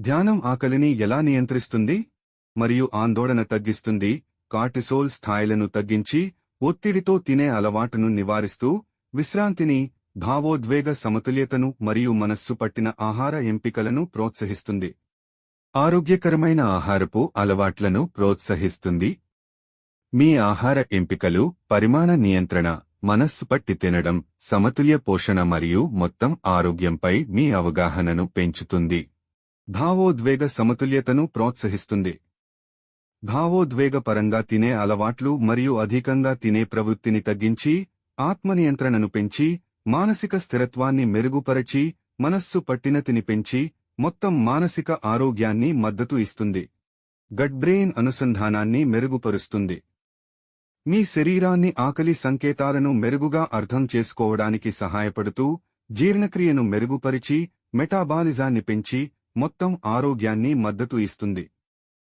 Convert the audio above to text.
ధ్యానం ఆకలిని ఎలా నియంత్రిస్తుంది? మరియు ఆందోళన తగ్గిస్తుంది కార్టిసోల్ స్థాయిలను తగ్గించి ఒత్తిడితో తినే అలవాటును నివారిస్తూ విశ్రాంతిని భావోద్వేగ సమతుల్యతను మరియు మనస్సు పట్టిన ఆహార ఎంపికలను ప్రోత్సహిస్తుంది. ఆరోగ్యకరమైన ఆహారపు అలవాట్లను ప్రోత్సహిస్తుంది. మీ ఆహార ఎంపికలు పరిమాణ నియంత్రణ మనస్సు పట్టి తినడం సమతుల్య పోషణ మరియు మొత్తం ఆరోగ్యంపై మీ అవగాహనను పెంచుతుంది. భావోద్వేగ సమతుల్యతను ప్రోత్సహిస్తుంది. భావోద్వేగపరంగా తినే అలవాట్లు మరియు అధికంగా తినే ప్రవృత్తిని తగ్గించి ఆత్మనియంత్రణను పెంచి మానసిక స్థిరత్వాన్ని మెరుగుపరచి మనస్సు పట్టినతిని పెంచి మొత్తం మానసిక ఆరోగ్యాన్ని మద్దతు ఇస్తుంది. గడ్బ్రెయిన్ అనుసంధానాన్ని మెరుగుపరుస్తుంది. మీ శరీరాన్ని ఆకలి సంకేతాలను మెరుగుగా అర్థం చేసుకోవడానికి సహాయపడుతూ జీర్ణక్రియను మెరుగుపరిచి మెటాబాలిజాన్ని పెంచి మొత్తం ఆరోగ్యాన్ని మద్దతు ఇస్తుంది.